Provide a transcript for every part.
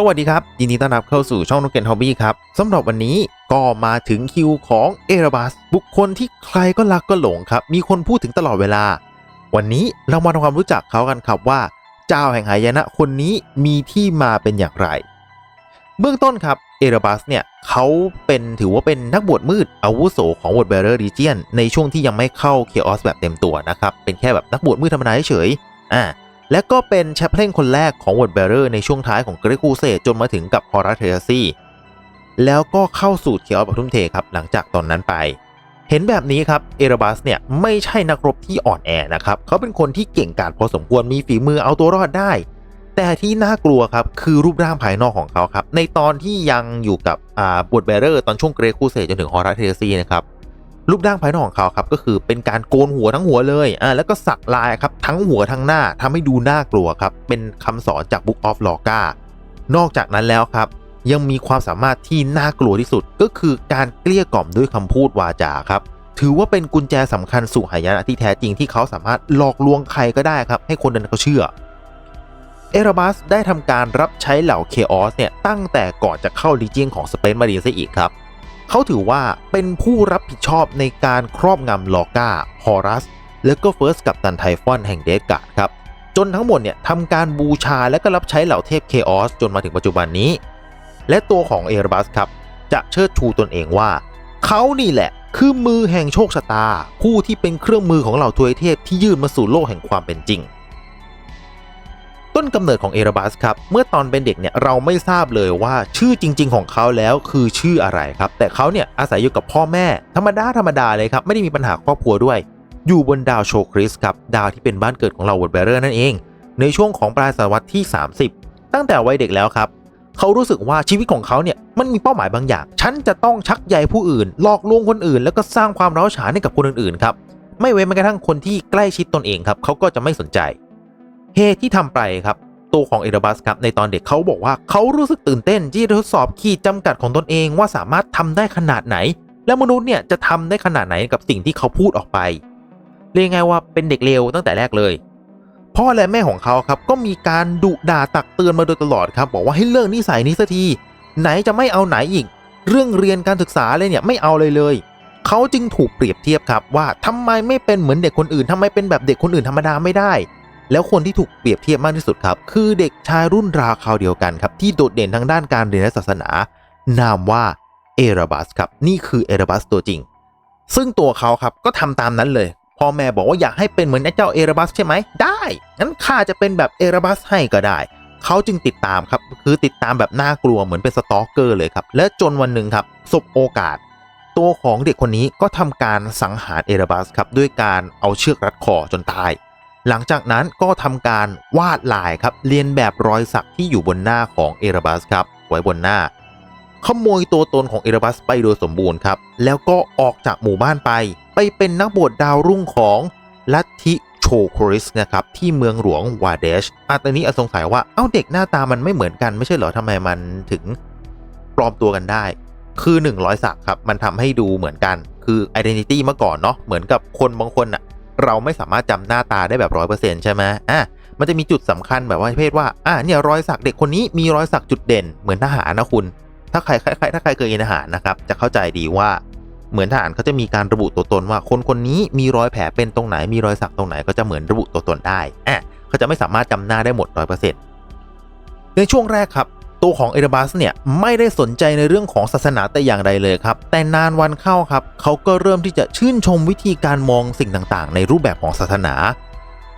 สวัสดีครับ ยินดีต้อนรับเข้าสู่ช่องนกเกนฮอบบี้ครับสำหรับวันนี้ก็มาถึงคิวของเอราบัสบุคคลที่ใครก็รักก็หลงครับ มีคนพูดถึงตลอดเวลา วันนี้เรามาทำความรู้จักเขากันครับว่า เจ้าแห่งหายนะคนนี้มีที่มาเป็นอย่างไร เบื้องต้นครับเอราบัสเนี่ยเขาเป็นถือว่าเป็นนักบวชมืดอาวุโสของวอดเบเรอร์ดีเจียนในช่วงที่ยังไม่เข้าเคออสแบบเต็มตัวนะครับเป็นแค่แบบนักบวชมืดธรรมดาเฉยอ่า และก็เป็นแชปเพลนคนแรกของวอร์ดเบเรอร์ในช่วงท้ายของเกรกูเซจนมาถึงกับฮอรัสเทอซี่แล้วก็เข้าสู่เคียวปทุมเทครับหลังจากตอนนั้นไป เห็นแบบนี้ครับเอราบัสเนี่ยไม่ใช่นักรบที่อ่อนแอนะครับเขาเป็นคนที่เก่งกาจพอสมควรมีฝีมือเอาตัวรอดได้ แต่ที่น่ากลัวครับคือรูปร่างภายนอกของเขาครับในตอนที่ยังอยู่กับอ่าบวดเบเรอร์ตอนช่วงเกรคูเซจนถึงฮอรัสเทอซี่นะครับ รูปร่างภายนอกของเขาครับก็คือเป็นการโกนหัวทั้งหัวเลยอ่าแล้วก็สักลายครับทั้งหัวทั้งหน้าทำให้ดูน่ากลัวครับเป็นคำสอนจาก Book of l o g a นอกจากนั้นแล้วครับยังมีความสามารถที่น่ากลัวที่สุดก็คือการเกลี้ยกล่อมด้วยคำพูดวาจาครับถือว่าเป็นกุญแจสำคัญสู่หายนะที่แท้จริงที่เขาสามารถหลอกลวงใครก็ได้ครับ ให้คนนั้นเขาเชื่อ เอราบัสได้ทำการรับใช้เหล่าเคออสเนี่ยตั้งแต่ก่อนจะเข้าลีเจียนของสเปนมารีซะอีกครับ เขาถือว่าเป็นผู้รับผิดชอบในการครอบงำลอกาฮอรัส และก็เฟิร์สกับตันไทฟอนแห่งเดสการ์ดครับ จนทั้งหมดเนี่ยทำการบูชาและก็รับใช้เหล่าเทพเคออสจนมาถึงปัจจุบันนี้ และตัวของเอราบัสครับ จะเชิดชูตนเองว่า เขานี่แหละคือมือแห่งโชคชะตา ผู้ที่เป็นเครื่องมือของเหล่าทวยเทพที่ยื่นมาสู่โลกแห่งความเป็นจริง ต้นกำเนิดของเอราบัสครับ เมื่อตอนเป็นเด็กเนี่ยเราไม่ทราบเลยว่าชื่อจริง ๆ ของเขาแล้วคือชื่ออะไรครับ แต่เขาเนี่ยอาศัยอยู่กับพ่อแม่ ธรรมดาธรรมดาเลยครับ ไม่ได้มีปัญหาครอบครัวด้วย อยู่บนดาวโชคริสครับ ดาวที่เป็นบ้านเกิดของเราวอดเบเรอร์นั่นเอง ในช่วงของปลายศตวรรษที่ 30 ตั้งแต่วัยเด็กแล้วครับเขารู้สึกว่าชีวิตของเขาเนี่ยมันมีเป้าหมายบางอย่าง ฉันจะต้องชักใยผู้อื่น หลอกลวงคนอื่น แล้วก็สร้างความร้าวฉานให้กับคนอื่นๆครับไม่เว้นแม้กระทั่งคนที่ใกล้ชิดตนเองครับเขาก็จะไม่สนใจ เหตุที่ทำไปครับตัวของเอราบัสครับในตอนเด็กเขาบอกว่าเขารู้สึกตื่นเต้นที่ทดสอบขีดจำกัดของตนเองว่าสามารถทำได้ขนาดไหน และมนุษย์เนี่ยจะทำได้ขนาดไหนกับสิ่งที่เขาพูดออกไป เรียกไงว่าเป็นเด็กเลวตั้งแต่แรกเลย พ่อและแม่ของเขาครับก็มีการดุด่าตักเตือนมาโดยตลอดครับบอกว่าให้เลิกนิสัยนี้สักทีไหนจะไม่เอาไหนอีก เรื่องเรียนการศึกษาเลยเนี่ยไม่เอาเลยเลยเขาจึงถูกเปรียบเทียบครับว่าทำไมไม่เป็นเหมือนเด็กคนอื่นทำไมเป็นแบบเด็กคนอื่นธรรมดาไม่ได้ แล้วคนที่ถูกเปรียบเทียบมากที่สุดครับ คือเด็กชายรุ่นราวคราวเดียวกันครับ ที่โดดเด่นทางด้านการเรียนและศาสนา นามว่าเอราบัสครับนี่คือเอราบัสตัวจริง ซึ่งตัวเขาครับก็ทำตามนั้นเลยพ่อแม่บอกว่าอยากให้เป็นเหมือนไอ้เจ้าเอราบัสใช่ไหมได้งั้นข้าจะเป็นแบบเอราบัสให้ก็ได้เขาจึงติดตามครับ คือติดตามแบบน่ากลัวเหมือนเป็นสตอกเกอร์เลยครับ และจนวันหนึ่งครับสบโอกาส ตัวของเด็กคนนี้ก็ทำการสังหารเอราบัสครับ ด้วยการเอาเชือกรัดคอจนตาย หลังจากนั้นก็ทำการวาดลายครับเรียนแบบรอยสักที่อยู่บนหน้าของเอราบัสครับไว้บนหน้า ขโมยตัวตนของเอราบัสไปโดยสมบูรณ์ครับแล้วก็ออกจากหมู่บ้านไป ไปเป็นนักบวชดาวรุ่งของลัทธิโชโคริสนะครับที่เมืองหลวงวาเดชอาตอนนี้อาสงสัยว่าเอ้าเด็กหน้าตามันไม่เหมือนกันไม่ใช่เหรอทำไมมันถึงปลอมตัวกันได้ คือ100สักครับมันทำให้ดูเหมือนกันคือ identity เมื่อก่อนเนาะเหมือนกับคนบางคนอะ เราไม่สามารถจำหน้าตาได้แบบร้อยเปอร์เซ็นต์ใช่ไหมอะมันจะมีจุดสำคัญแบบว่าเพศว่าอะเนี่ยรอยสักเด็กคนนี้มีรอยสักจุดเด่นเหมือนทหารนะคุณ ถ้าใครใครถ้าใครเคยเรียนทหารนะครับจะเข้าใจดีว่าเหมือนทหารเขาจะมีการระบุตัวตนว่าคนคนนี้มีรอยแผลเป็นตรงไหนมีรอยสักตรงไหนก็จะเหมือนระบุตัวตนได้อะเขาจะไม่สามารถจำหน้าได้หมดร้อยเปอร์เซ็นต์ในช่วงแรกครับ ตัวของเอเดบัสเนี่ยไม่ได้สนใจในเรื่องของศาสนาแต่อย่างใดเลยครับ แต่นานวันเข้าครับ เขาก็เริ่มที่จะชื่นชมวิธีการมองสิ่งต่างๆ ในรูปแบบของศาสนา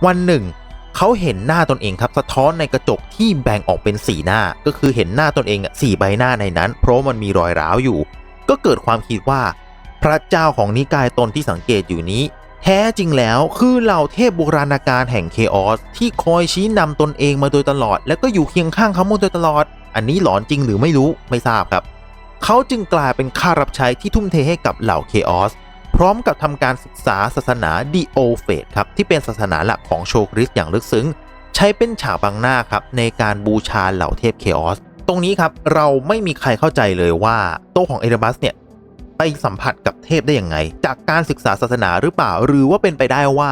วันหนึ่ง เขาเห็นหน้าตนเองครับสะท้อนในกระจกที่แบ่งออกเป็นสีหน้า ก็คือเห็นหน้าตนเองสี่ใบหน้าในนั้น เพราะมันมีรอยร้าวอยู่ ก็เกิดความคิดว่า พระเจ้าของนิกายตนที่สังเกตอยู่นี้แท้จริงแล้วคือเหล่าเทพโบราณการแห่งเคออสที่คอยชี้นำตนเองมาโดยตลอด แล้วก็อยู่เคียงข้างเขามาโดยตลอด อันนี้หลอนจริงหรือไม่รู้ไม่ทราบครับ เขาจึงกลายเป็นข้ารับใช้ที่ทุ่มเทให้กับเหล่าเคออสพร้อมกับทำการศึกษาศาสนาดิโอเฟตครับที่เป็นศาสนาหลักของโชคริสอย่างลึกซึ้ง ใช้เป็นฉากบังหน้าครับในการบูชาเหล่าเทพเคออสตรงนี้ครับเราไม่มีใครเข้าใจเลยว่าโต๊ะของเอเดบัสเนี่ยไปสัมผัสกับเทพได้ยังไง จากการศึกษาศาสนาหรือเปล่า หรือว่าเป็นไปได้ว่า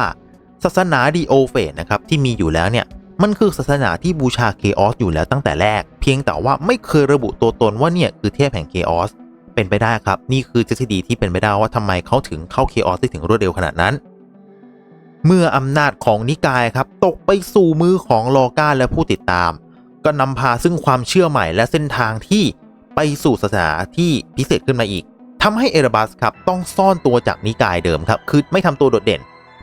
ศาสนาดีโอเฟตนะครับที่มีอยู่แล้วเนี่ยมันคือศาสนาที่บูชาเคออสอยู่แล้วตั้งแต่แรก เพียงแต่ว่าไม่เคยระบุตัวตนว่าเนี่ยคือเทพแห่งเคออสเป็นไปได้ครับ นี่คือทฤษฎีที่เป็นไปได้ว่าทำไมเขาถึงเข้าเคออสได้ถึงรวดเร็วขนาดนั้น เมื่ออำนาจของนิกายครับตกไปสู่มือของลอก้าและผู้ติดตาม ก็นำพาซึ่งความเชื่อใหม่และเส้นทางที่ไปสู่ศาสนาที่พิเศษขึ้นมาอีกทำให้เอราบัสครับต้องซ่อนตัวจากนิกายเดิมครับคือไม่ทำตัวโดดเด่น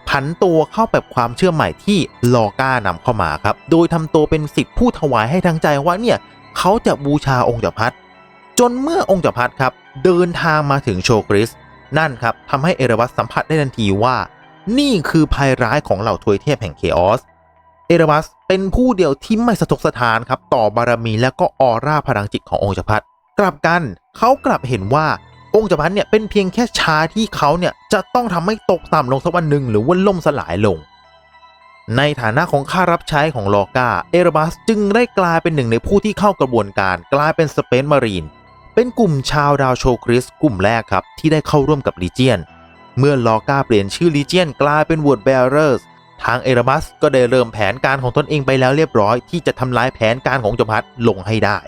ผันตัวเข้าแบบความเชื่อใหม่ที่ลอก้านำเข้ามาครับ โดยทำตัวเป็นสิทธิผู้ถวายให้ทางใจว่าเนี่ยเขาจะบูชาองค์จักรพรรดิจนเมื่อองค์จักรพรรดิครับ เดินทางมาถึงโชคริส นั่นครับทำให้เอราบัสสัมผัสได้ทันทีว่า นี่คือภัยร้ายของเหล่าทวยเทพแห่งเคออสเอราบัสเป็นผู้เดียวที่ไม่สะทกสถานครับ ต่อบารมีและก็ออร่าพลังจิตขององค์จักรพรรดิกลับกันเขากลับเห็นว่า องค์จักรพรรดิเนี่ยเป็นเพียงแค่ชาที่เขาเนี่ยจะต้องทำให้ตกต่ำลงสักวันหนึ่งหรือว่าล่มสลายลง ในฐานะของข้ารับใช้ของลอกาเอราบัสจึงได้กลายเป็นหนึ่งในผู้ที่เข้ากระบวนการกลายเป็นสเปนมารีนเป็นกลุ่มชาวดาวโชคริสกลุ่มแรกครับที่ได้เข้าร่วมกับลีเจียน เมื่อลอกาเปลี่ยนชื่อลีเจียนกลายเป็นวอดเบลเรอร์สทางเอราบัสก็ได้เริ่มแผนการของตนเองไปแล้วเรียบร้อย ที่จะทำลายแผนการของจักรพรรดิลงให้ได้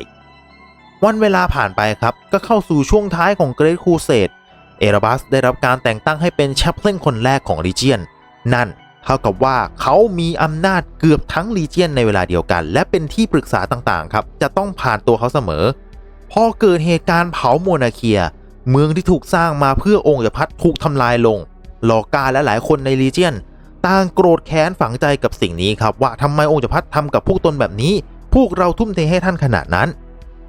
วันเวลาผ่านไปครับ ก็เข้าสู่ช่วงท้ายของเกรทคูเซดเอราบัสได้รับการแต่งตั้งให้เป็นแชปเพลนคนแรกของลีเจียน นั่นเท่ากับว่าเขามีอำนาจเกือบทั้งลีเจียนในเวลาเดียวกัน และเป็นที่ปรึกษาต่างๆครับ จะต้องผ่านตัวเขาเสมอ พอเกิดเหตุการณ์เผาโมนาเคีย เมืองที่ถูกสร้างมาเพื่อองค์จักรพรรดิถูกทำลายลงลอกาและหลายคนในลีเจียนต่างโกรธแค้นฝังใจกับสิ่งนี้ครับว่าทำไมองค์จักรพรรดิทำกับพวกตนแบบนี้ พวกเราทุ่มเทให้ท่านขนาดนั้น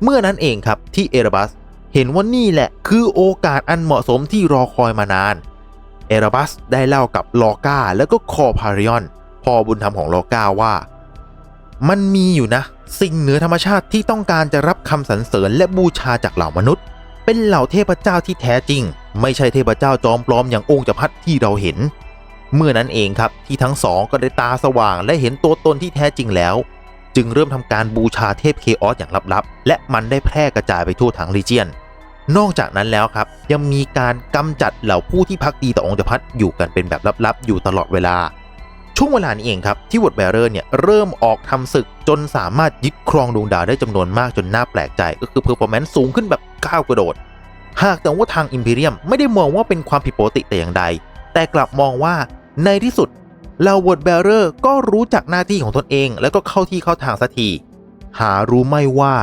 เมื่อนั้นเองครับที่เอราบัสเห็นว่านี่แหละคือโอกาสอันเหมาะสมที่รอคอยมานาน เอราบัสได้เล่ากับลอกาแล้วก็คอพาริออนพ่อบุญธรรมของลอกาว่า มันมีอยู่นะ สิ่งเหนือธรรมชาติที่ต้องการจะรับคำสรรเสริญและบูชาจากเหล่ามนุษย์ เป็นเหล่าเทพเจ้าที่แท้จริง ไม่ใช่เทพเจ้าจอมปลอมอย่างองค์จักรพรรดิที่เราเห็น เมื่อนั้นเองครับที่ทั้งสองก็ได้ตาสว่างและเห็นตัวตนที่แท้จริงแล้ว จึงเริ่มทำการบูชาเทพเคออสอย่างลับๆ และมันได้แพร่กระจายไปทั่วทั้งรีเจียน นอกจากนั้นแล้วครับ ยังมีการกำจัดเหล่าผู้ที่พักดีต่อองค์จักรพรรดิอยู่กันเป็นแบบลับๆ อยู่ตลอดเวลา ช่วงเวลานี้เองครับ ที่วอดแบเรอร์เนี่ยเริ่มออกทำศึกจนสามารถยึดครองดวงดาวได้จำนวนมากจนน่าแปลกใจ ก็คือเพอร์ฟอร์แมนซ์สูงขึ้นแบบก้าวกระโดด หากแต่ว่าทางอิมพีเรียมไม่ได้มองว่าเป็นความผิดปกติแต่อย่างใด แต่กลับมองว่าในที่สุด เหล่าวอดแบเรอร์ก็รู้จักหน้าที่ของตนเอง แล้วก็เข้าที่เข้าทางสักทีหารู้ไม่ว่า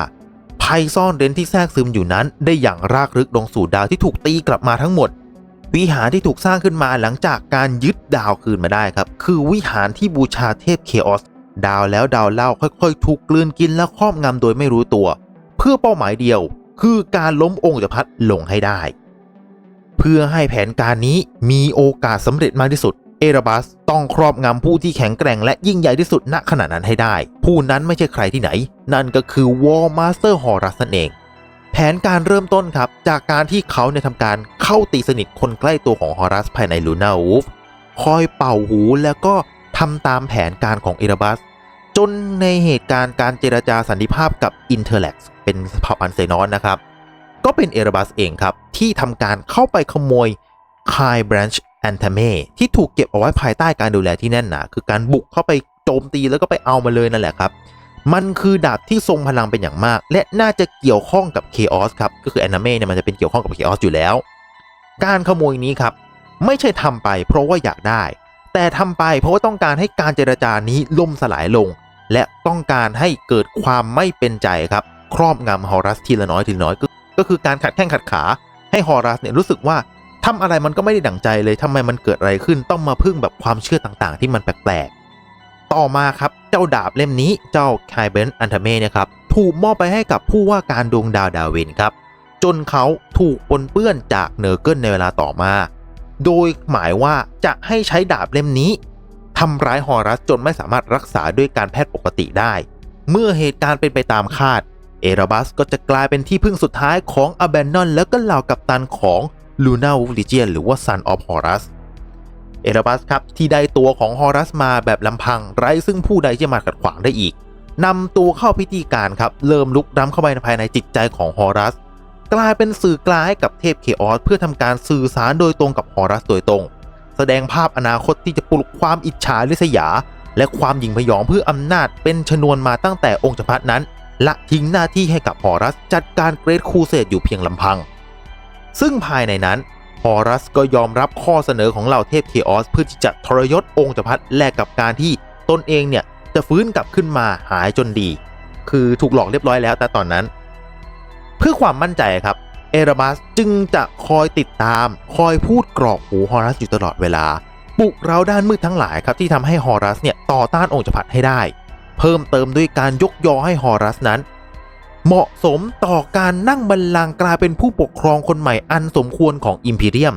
ภัยซ่อนเร้นที่แทรกซึมอยู่นั้น ได้อย่างรากลึกลงสู่ดาวที่ถูกตีกลับมาทั้งหมด วิหารที่ถูกสร้างขึ้นมาหลังจากการยึดดาวคืนมาได้ครับ คือวิหารที่บูชาเทพเคออสดาวแล้วดาวเล่าค่อยๆ ถูกกลืนกินและครอบงำโดยไม่รู้ตัว เพื่อเป้าหมายเดียว คือการล้มองค์จักรพรรดิลงให้ได้ เพื่อให้แผนการนี้มีโอกาสสำเร็จมากที่สุด เอราบัสต้องครอบงำผู้ที่แข็งแกร่งและยิ่งใหญ่ที่สุดณขณะนั้นให้ได้ ผู้นั้นไม่ใช่ใครที่ไหน นั่นก็คือวอลมาสเตอร์ฮอรัสนั่นเอง แผนการเริ่มต้นครับ จากการที่เขาเนี่ยทำการเข้าตีสนิทคนใกล้ตัวของฮอรัสภายในลูนาวูฟคอยเป่าหูแล้วก็ทำตามแผนการของเอราบัสจนในเหตุการณ์การเจรจาสันติภาพกับ i n t e r l e x เป็นเผ่าพันธุ์เซนอนนะครับ ก็เป็นเอราบัสเองครับ ที่ทำการเข้าไปขโมยคายบรันช์ แอนทเมที่ถูกเก็บเอาไว้ภายใต้การดูแลที่แน่นหนาคือการบุกเข้าไปโจมตีแล้วก็ไปเอามาเลยนั่นแหละครับ มันคือดาบที่ทรงพลังเป็นอย่างมาก และน่าจะเกี่ยวข้องกับ Chaos ครับก็คือแอนนาเมเนี่ยมันจะเป็นเกี่ยวข้องกับ Chaos อยู่แล้ว การขโมยนี้ครับไม่ใช่ทำไปเพราะว่าอยากได้ แต่ทำไปเพราะว่าต้องการให้การเจรจานี้ล่มสลายลง และต้องการให้เกิดความไม่เป็นใจครับครอบงำฮอรัสทีละน้อยทีละน้อยก็คือการขัดแข้งขัดขา ให้ฮอรัสเนี่ยรู้สึกว่า ทำอะไรมันก็ไม่ได้ดั่งใจเลยทำไมมันเกิดอะไรขึ้นต้องมาพึ่งแบบความเชื่อต่างๆ ที่มันแปลกๆ ต่อมาครับเจ้าดาบเล่มนี้เจ้าไคเบนอันเทเม่เนี่ยครับถูกมอบไปให้กับผู้ว่าการดวงดาวดาวินครับ จนเขาถูกปนเปื้อนจากเนอร์เกิลในเวลาต่อมา โดยหมายว่าจะให้ใช้ดาบเล่มนี้ทำร้ายฮอรัสจนไม่สามารถรักษาด้วยการแพทย์ปกติได้ เมื่อเหตุการณ์เป็นไปตามคาด เอราบัสก็จะกลายเป็นที่พึ่งสุดท้ายของอ b เบนนอน แล้วก็เหล่ากัปตันของ ลูน่าวูฟลิเจียนหรือว่า Son of Horus เอราบัสครับที่ได้ตัวของฮอรัสมาแบบลำพังไร้ซึ่งผู้ใดจะมาขัดขวางได้อีกนำตัวเข้าพิธีการครับเริ่มลุกล้ำเข้าไปภายในจิตใจของฮอรัส กลายเป็นสื่อกลางให้กับเทพเคออสเพื่อทำการสื่อสารโดยตรงกับฮอรัสโดยตรง แสดงภาพอนาคตที่จะปลุกความอิจฉาริษยา และความหยิ่งพยองเพื่ออำนาจเป็นชนวนมาตั้งแต่องค์จักรพรรดนั้น ละทิ้งหน้าที่ให้กับฮอรัสจัดการเกรทคูเสดอยู่เพียงลำพัง ซึ่งภายในนั้นฮอรัสก็ยอมรับข้อเสนอของเหล่าเทพเคออสเพื่อที่จะทรยศองค์จักรพรรดิแลกกับการที่ตนเองเนี่ยจะฟื้นกลับขึ้นมาหายจนดี คือถูกหลอกเรียบร้อยแล้วแต่ตอนนั้น เพื่อความมั่นใจครับเอราบัสจึงจะคอยติดตาม คอยพูดกรอกหูฮอรัสอยู่ตลอดเวลาปลุกเราด้านมืดทั้งหลายครับที่ทำให้ฮอรัสเนี่ยต่อต้านองค์จักรพรรดิให้ได้ เพิ่มเติมด้วยการยกยอให้ฮอรัสนั้น เหมาะสมต่อการนั่งบัลลังก์กลายเป็นผู้ปกครองคนใหม่อันสมควรของอิมพีเรียม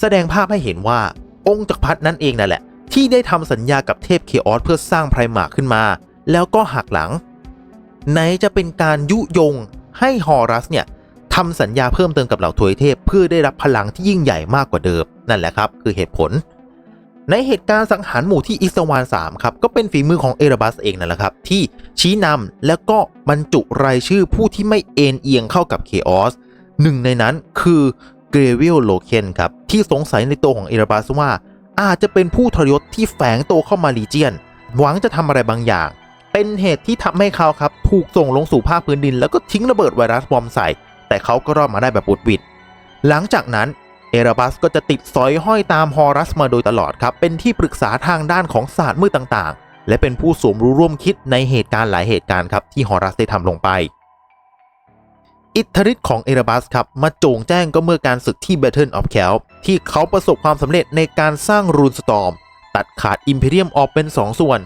แสดงภาพให้เห็นว่าองค์จักรพรรดินั่นเองนั่นแหละ ที่ได้ทำสัญญากับเทพเคออสเพื่อสร้างไพรมาร์ขึ้นมา แล้วก็หักหลัง ไหนจะเป็นการยุยงให้ฮอรัสเนี่ยทำสัญญาเพิ่มเติมกับเหล่าทวยเทพ เพื่อได้รับพลังที่ยิ่งใหญ่มากกว่าเดิม นั่นแหละครับ คือเหตุผล ในเหตุการณ์สังหารหมู่ที่อิสวาน3ครับก็เป็นฝีมือของเอราบัสเองนั่นแหละครับ ที่ชี้นำแล้วก็บรรจุรายชื่อผู้ที่ไม่เอ็นเอียงเข้ากับเคออสหนึ่งในนั้นคือเกรวิลโลเคนครับ ที่สงสัยในตัวของเอราบัสว่า อาจจะเป็นผู้ทรยศที่แฝงตัวเข้ามาลีเจียน หวังจะทำอะไรบางอย่าง เป็นเหตุที่ทำให้เขาครับถูกส่งลงสู่ภาคพื้นดิน แล้วก็ทิ้งระเบิดไวรัสบอมใส่ แต่เขาก็รอดมาได้แบบบุดวิดหลังจากนั้น เอราบัสก็จะติดสอยห้อยตามฮอรัสมาโดยตลอดครับ เป็นที่ปรึกษาทางด้านของศาสตร์มืดต่างๆ และเป็นผู้สวมรู้ร่วมคิดในเหตุการณ์หลายเหตุการณ์ครับที่ฮอรัสได้ทำลงไป อิทธิฤทธิ์ของเอราบัสครับมาโจงแจ้งก็เมื่อการศึกที่ Battle of c a l ที่เขาประสบความสำเร็จในการสร้างรูนสตอมตัดขาดอิมพีเรียมออกเป็น 2ส่วน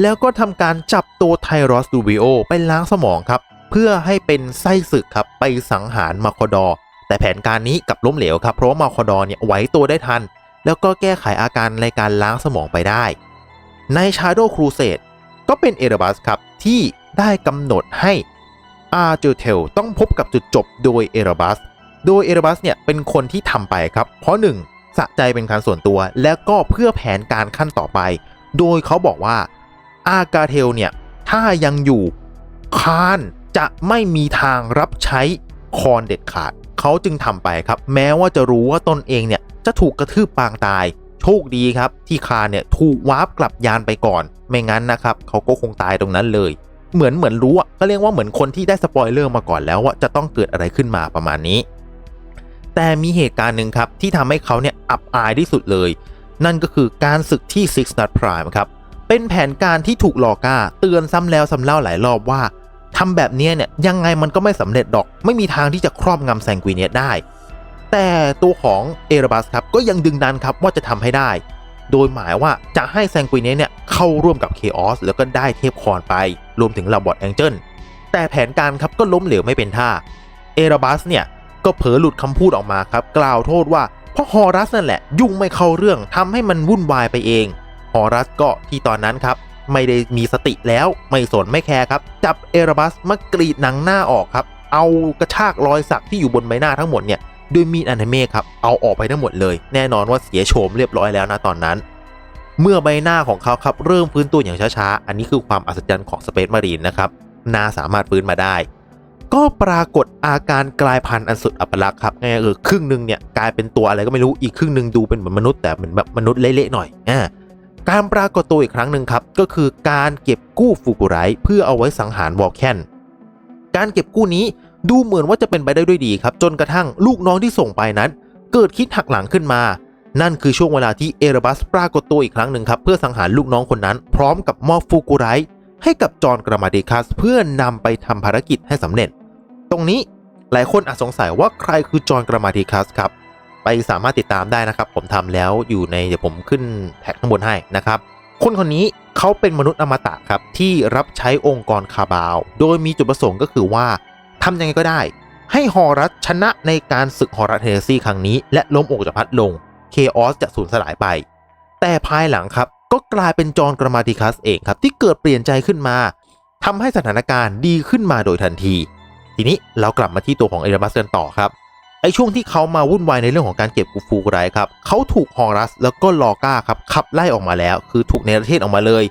แล้วก็ทำการจับตัวไทรอสดูบิโอไปล้างสมองครับ เพื่อให้เป็นไส้ศึกครับไปสังหารมาคอดอ แต่แผนการนี้กลับล้มเหลวครับ เพราะว่ามาคอดอเนี่ยไหวตัวได้ทัน แล้วก็แก้ไขอาการในการล้างสมองไปได้ ใน Shadow Crusade ก็เป็นเอเรบัสครับ ที่ได้กำหนดให้อาร์เจเทลต้องพบกับจุดจบโดยเอเรบัสโดยเอเรบัสเนี่ยเป็นคนที่ทำไปครับ เพราะหนึ่งสะใจเป็นการส่วนตัว และก็เพื่อแผนการขั้นต่อไป โดยเขาบอกว่าอากาเทลเนี่ยถ้ายังอยู่คานจะไม่มีทางรับใช้คอนเด็ดขาด เขาจึงทำไปครับ แม้ว่าจะรู้ว่าตนเองเนี่ยจะถูกกระทืบปางตาย โชคดีครับ ที่คานเนี่ยถูกวาร์ปกลับยานไปก่อน ไม่งั้นนะครับเขาก็คงตายตรงนั้นเลย เหมือนเหมือนรู้อะก็เรียกว่าเหมือนคนที่ได้สปอยเลอร์มาก่อนแล้วว่าจะต้องเกิดอะไรขึ้นมาประมาณนี้ แต่มีเหตุการณ์หนึ่งครับที่ทำให้เขาเนี่ยอับอายที่สุดเลย นั่นก็คือการศึกที่ Six Nut Prime ครับเป็นแผนการที่ถูกลอก้าเตือนซ้ำแล้วซ้ำเล่าหลายรอบว่า ทำแบบนี้เนี่ยยังไงมันก็ไม่สำเร็จดอก ไม่มีทางที่จะครอบงำแซงกุยเนียได้ แต่ตัวของเอราบัสครับก็ยังดึงดันครับว่าจะทำให้ได้ โดยหมายว่าจะให้แซงกุยเนียเนี่ยเข้าร่วมกับเคออสแล้วก็ได้เทพคอนไป รวมถึงลาบอดแองเจิลแต่แผนการครับก็ล้มเหลวไม่เป็นท่า เอราบัสเนี่ยก็เผลอหลุดคำพูดออกมาครับ กล่าวโทษว่าเพราะฮอรัสนั่นแหละ ยุ่งไม่เข้าเรื่องทำให้มันวุ่นวายไปเองฮอรัสก็ที่ตอนนั้นครับ ไม่ได้มีสติแล้วไม่สนไม่แคร์ครับ จับเอราบัสมากรีดหนังหน้าออกครับ เอากระชากรอยสักที่อยู่บนใบหน้าทั้งหมดเนี่ยด้วยมีดอนิเมะครับเอาออกไปทั้งหมดเลย แน่นอนว่าเสียโฉมเรียบร้อยแล้วนะตอนนั้น เมื่อใบหน้าของเขาครับเริ่มฟื้นตัวอย่างช้าๆ อันนี้คือความอัศจรรย์ของสเปซมารีนนะครับนาสามารถฟื้นมาได้ ก็ปรากฏอาการกลายพันธุ์อันสุดอัปลักษณ์ครับไง่ายๆคือครึ่งหนึ่งเนี่ยกลายเป็นตัวอะไรก็ไม่รู้อีกครึ่งหนึ่งดูเป็นเหมือนมนุษย์แต่เหมือนแบบมนุษย์เละๆหน่อยอ่า การปรากฏตัวอีกครั้งหนึ่งครับ ก็คือการเก็บกู้ฟูกุไรเพื่อเอาไว้สังหารวอลแคนการเก็บกู้นี้ดูเหมือนว่าจะเป็นไปได้ด้วยดีครับ จนกระทั่งลูกน้องที่ส่งไปนั้น เกิดคิดหักหลังขึ้นมา นั่นคือช่วงเวลาที่เอราบัสปรากฏตัวอีกครั้งหนึ่งครับ เพื่อสังหารลูกน้องคนนั้น พร้อมกับมอบฟูกุไรให้กับจอห์นกรามาดิคัส เพื่อนำไปทำภารกิจให้สำเร็จ ตรงนี้หลายคนอาจสงสัยว่าใครคือจอห์นกรามาดิคัสครับ ไปสามารถติดตามได้นะครับ ผมทำแล้วอยู่ในเดี๋ยวผมขึ้นแท็กข้างบนให้นะครับ คนคนนี้เขาเป็นมนุษย์อมตะครับ ที่รับใช้องค์กรคาบาว โดยมีจุดประสงค์ก็คือว่าทำยังไงก็ได้ ให้ฮอรัสชนะในการศึกฮอรัสเฮเนซี่ครั้งนี้ และล้มองค์จักรพรรดิลงเคออสจะสูญสลายไป แต่ภายหลังครับก็กลายเป็นจอห์นกรามาติคัสเองครับ ที่เกิดเปลี่ยนใจขึ้นมาทำให้สถานการณ์ดีขึ้นมาโดยทันที ทีนี้เรากลับมาที่ตัวของเอราบัสกันต่อครับ ไอช่วงที่เขามาวุ่นวายในเรื่องของการเก็บกูฟูไรครับเขาถูกฮอรัสแล้วก็ลอก้าครับขับไล่ออกมาแล้ว คือถูกในประเทศออกมาเลย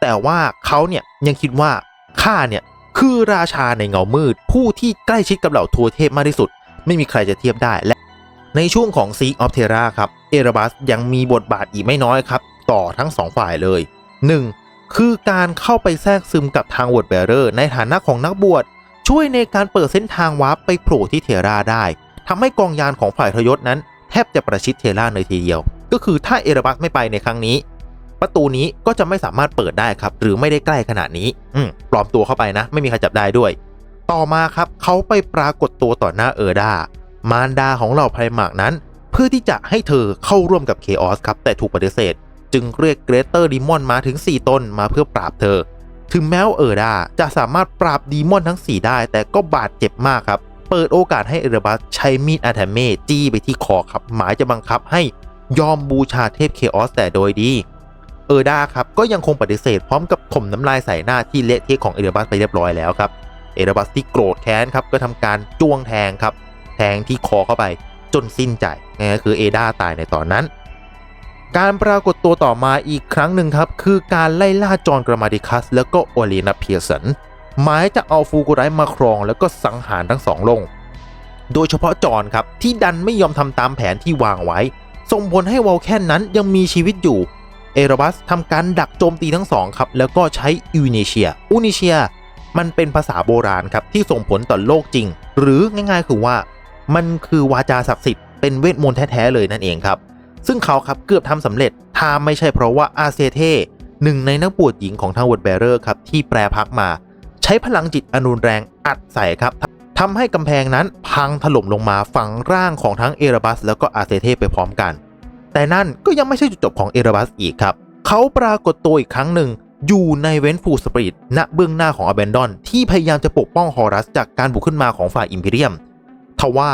แต่ว่าเขาเนี่ยยังคิดว่าข้าเนี่ยคือราชาในเงามืด ผู้ที่ใกล้ชิดกับเหล่าทัวเทพมากที่สุด ไม่มีใครจะเทียบได้และ ในช่วงของ Seek of Terra ครับเอราบัสยังมีบทบาทอีกไม่น้อยครับ ต่อทั้งสองฝ่ายเลย 1. คือการเข้าไปแทรกซึมกับทางวอร์ดเบเรอร์ในฐานะของนักบวชช่วยในการเปิดเส้นทางวาร์ปไปโผล่ที่เทราได้ ทำให้กองยานของฝ่ายทรยศนั้น แทบจะประชิดเทราเลยทีเดียว ก็คือถ้าเอราบัสไม่ไปในครั้งนี้ ประตูนี้ก็จะไม่สามารถเปิดได้ครับ หรือไม่ได้ใกล้ขนาดนี้ อืมปลอมตัวเข้าไปนะ ไม่มีใครจับได้ด้วย ต่อมาครับเขาไปปรากฏตัวต่อหน้าเออร์ดามารดาของเหล่าไพรมากนั้น เพื่อที่จะให้เธอเข้าร่วมกับเคออสครับแต่ถูกปฏิเสธ จึงเรียกเกรเตอร์ดีมอนมาถึง 4 ตนมาเพื่อปราบเธอ ถึงแม้ว่าเออร์ดาจะสามารถปราบดีมอนทั้ง 4 ได้ แต่ก็บาดเจ็บมากครับ เปิดโอกาสให้เอเรบัสใช้มีดอาธเมจี้ไปที่คอครับ หมายจะบังคับให้ยอมบูชาเทพเคออสแต่โดยดี เออดาครับก็ยังคงปฏิเสธพร้อมกับถมน้ำลายใส่หน้าที่เละเทะของเอเรบัสไปเรียบร้อยแล้วครับ เอเรบัสที่โกรธแค้นครับก็ทำการจ้วงแทงครับ แทงที่คอเข้าไปจนสิ้นใจนั่นก็คือเอดาตายในตอนนั้น การปรากฏตัวต่อมาอีกครั้งหนึ่งครับ คือการไล่ล่าจอห์นกรามาดิคัส แล้วก็โอเลนาเพียร์สัน หมายจะเอาฟูกุไรมาครองแล้วก็สังหารทั้งสองลง โดยเฉพาะจอห์นครับที่ดันไม่ยอมทำตามแผนที่วางไว้ ส่งผลให้วอลแคนนั้นยังมีชีวิตอยู่ เอราบัสทำการดักโจมตีทั้งสองครับแล้วก็ใช้อูนิเชียอูนิเชียมันเป็นภาษาโบราณครับที่ส่งผลต่อโลกจริง หรือง่ายๆคือว่า มันคือวาจาศักดิ์สิทธิ์เป็นเวทมนต์แท้ๆเลยนั่นเองครับ ซึ่งเขาครับเกือบทำสำเร็จถ้าไม่ใช่เพราะว่าอาเซเทหนึ่งในนักบวชหญิงของทางวอดแบเรอร์ครับที่แปรพักมา ช้พลังจิตอนุนแรงอัดใส่ครับทำให้กำแพงนั้นพังถล่มลงมาฝังร่างของทั้งเอราบัสแล้วก็อาเซเทไปพร้อมกัน แต่นั่นก็ยังไม่ใช่จุดจบของเอราบัสอีกครับ เขาปรากฏตัวอีกครั้งหนึ่งอยู่ในเวนฟูสปริตณเบื้องหน้าของอเบนดอนที่พยายามจะปกป้องฮอรัสจากการบุกขึ้นมาของฝ่ายอิมพีเรียมทว่า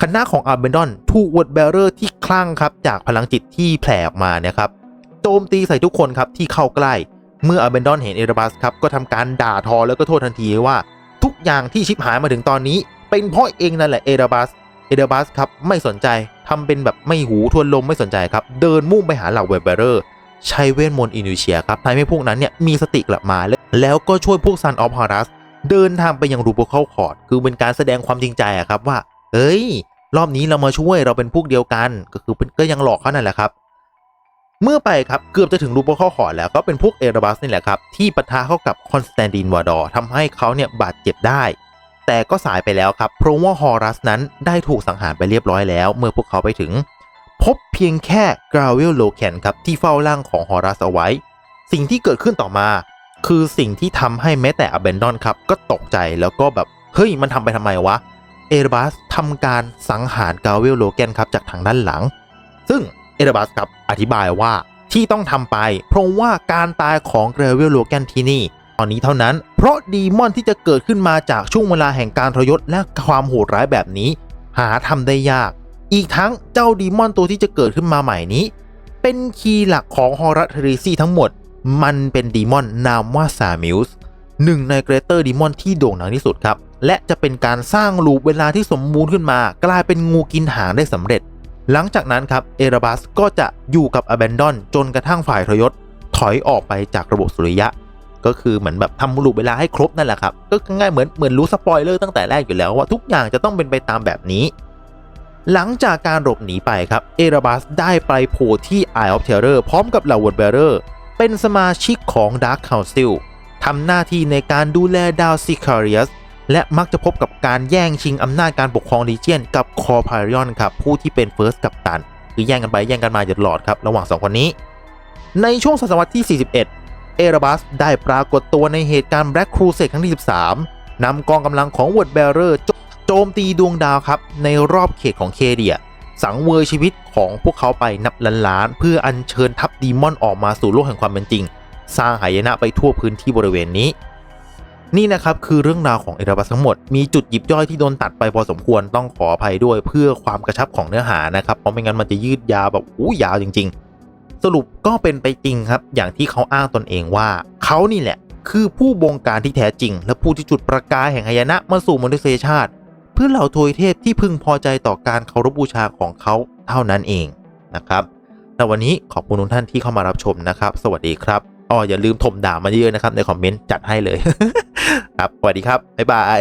คณะของอาร์เบนดอนถูกวอดเบเรอร์ที่คลั่งครับจากพลังจิตที่แผ่ออกมาเนี่ยครับโจมตีใส่ทุกคนครับที่เข้าใกล้ เมื่ออาเบนดอนเห็นเอราบัสครับก็ทำการด่าทอแล้วก็โทษทันทีว่า ทุกอย่างที่ชิบหายมาถึงตอนนี้ เป็นเพราะเองนั่นแหละเอราบัสเอราบัสครับไม่สนใจทำเป็นแบบไม่หูทวนลมไม่สนใจครับเดินมุ่งไปหาเหล่าเวเบเรอร์ใช้เวทมนต์อินูเชียครับทำให้พวกนั้นเนี่ยมีสติกลับมาแล้วแล้วก็ช่วยพวกซันออฟฮารัสเดินทางไปยังรูโบเข้าคอร์ดคือเป็นการแสดงความจริงใจอะครับว่าเอ้ย รอบนี้เรามาช่วยเราเป็นพวกเดียวกัน ก็คือเป็นก็ยังหลอกเขานั่นแหละครับ เมื่อไปครับเกือบจะถึงรูโบเข้าคอร์ดแล้วก็เป็นพวกเอราบัสนี่แหละครับ ที่ปะทะเข้ากับคอนสแตนตินวาดอร์ทำให้เขาเนี่ยบาดเจ็บได้ แต่ก็สายไปแล้วครับเพราะว่าฮอรัสนั้นได้ถูกสังหารไปเรียบร้อยแล้ว เมื่อพวกเขาไปถึง พบเพียงแค่กราเวลโลแคนครับที่เฝ้าร่างของฮอรัสเอาไว้ สิ่งที่เกิดขึ้นต่อมา คือสิ่งที่ทำให้แม้แต่อเบนดอนครับก็ตกใจแล้วก็แบบเฮ้ยมันทำไปทำไมวะเอเรบัสทำการสังหารกราเวลโลแกนครับจากทางด้านหลัง ซึ่ง เอเรบัสครับอธิบายว่าที่ต้องทำไป เพราะว่าการตายของเกาเวลโลแกนที่นี่ ตอนนี้เท่านั้น เพราะดีมอนที่จะเกิดขึ้นมาจากช่วงเวลาแห่งการทรยศและความโหดร้ายแบบนี้ หาทำได้ยาก อีกทั้งเจ้าดีมอนตัวที่จะเกิดขึ้นมาใหม่นี้ เป็นคีย์หลักของฮอรัสเทริซี่ทั้งหมด มันเป็นดีมอนนามว่าซามิลส์หนึ่งในเกรเตอร์ดีมอนที่โด่งดังที่สุดครับและจะเป็นการสร้างลูปเวลาที่สมบูรณ์ขึ้นมา กลายเป็นงูกินหางได้สำเร็จ หลังจากนั้นครับเอราบัสก็จะอยู่กับอ b เบนดอนจนกระทั่งฝ่ายทรยศถอยออกไปจากระบบสุริยะ ก็คือเหมือนแบบทำลูปเวลาให้ครบนั่นแหละครับ ก็ง่ายเหมือนเหมือนรู้สปอยเลอร์ตั้งแต่แรกอยู่แล้วว่าทุกอย่างจะต้องเป็นไปตามแบบนี้ หลังจากการหลบหนีไปครับเอราบัสได้ไปโผล่ที่ Eye of Terror พร้อมกับเหล่า w o r d b e a r e r เป็นสมาชิกของ Dark Council ทำหน้าที่ในการดูแลดาวซิคาริอัส และมักจะพบกับการแย่งชิงอำนาจการปกครองลีเจียนกับคอพาริออนครับผู้ที่เป็นเฟิร์สกัปตัน คือแย่งกันไปแย่งกันมาตลอดครับระหว่างสองคนนี้ ในช่วงศตวรรษที่ 41 เอราบัสได้ปรากฏตัวในเหตุการณ์ Black Crusade ครั้งที่ 13นำกองกำลังของ w o r d b e a r e r โจมตีดวงดาวครับ ในรอบเขตของเคเดีย สังเวยชีวิตของพวกเขาไปนับล้านๆเพื่ออัญเชิญทัพดีมอนออกมาสู่โลกแห่งความเป็นจริง สร้างหายนะไปทั่วพื้นที่บริเวณนี้ นี่นะครับคือเรื่องราวของเอราบัสทั้งหมด มีจุดหยิบย่อยที่โดนตัดไปพอสมควรต้องขออภัยด้วยเพื่อความกระชับของเนื้อหานะครับเพราะไม่งั้นมันจะยืดยาวแบบอู้ยาวจริง ๆ สรุปก็เป็นไปจริงครับ อย่างที่เขาอ้างตนเองว่าเขานี่แหละ คือผู้บงการที่แท้จริง และผู้ที่จุดประกายแห่งหายนะมาสู่มนุษยชาติ เพื่อเหล่าทวยเทพที่พึงพอใจต่อการเคารพบูชาของเขาเท่านั้นเองนะครับแต่วันนี้ขอบคุณทุกท่านที่เข้ามารับชมนะครับ สวัสดีครับอ๋ออย่าลืมถมด่ามาเยอะนะครับในคอมเมนต์จัดให้เลย ครับสวัสดีครับบ๊ายบาย